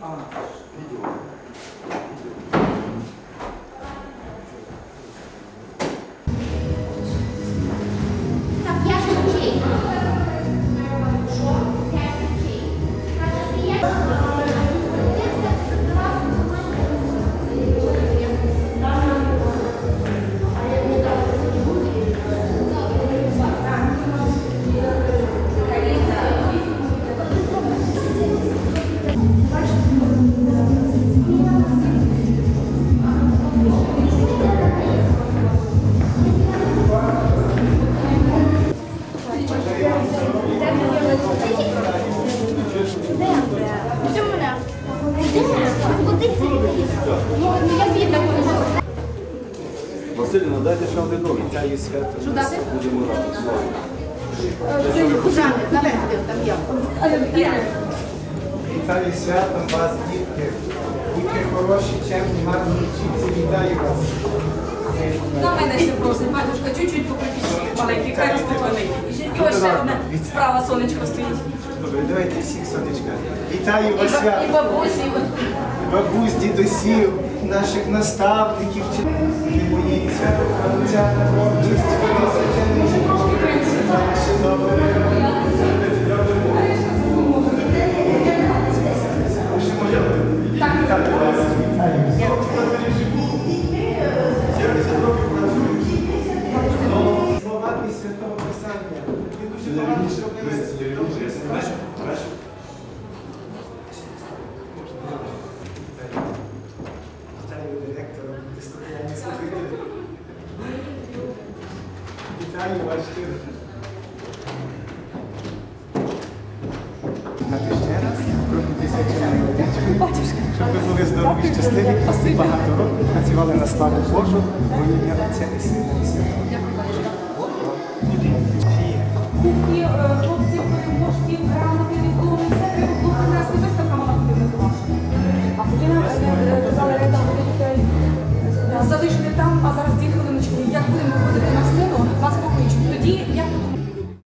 啊 Ну. Василіна, дайте ще один номер. Я є свято. Що дати? Будемо раді. Е, це кужани, давай там я. Вітаю святом вас, дітки. Дітки хороші, чемні, гарні вчитися. Вітаю вас. На мене ще просить, батюшка, чуть-чуть поприпічити маленький, хай розпочинить. І ось ще одна справа сонечко стоїть. Давайте всіх сонечка. Вітаю І, вас ба- і бабусі. Бабусь, дідусів, наших наставників, не боїться, ця творчість, життя. Добре. Вітаю вас. Слова із Святого Писання. Ви дуже багато зробили. Вітаю вас too. Знати ще раз, крутитися чим водичкою, щоб ви були здорові, щасливі, багато років. Працювали на славу Божу, во ім'я Отця і Сина.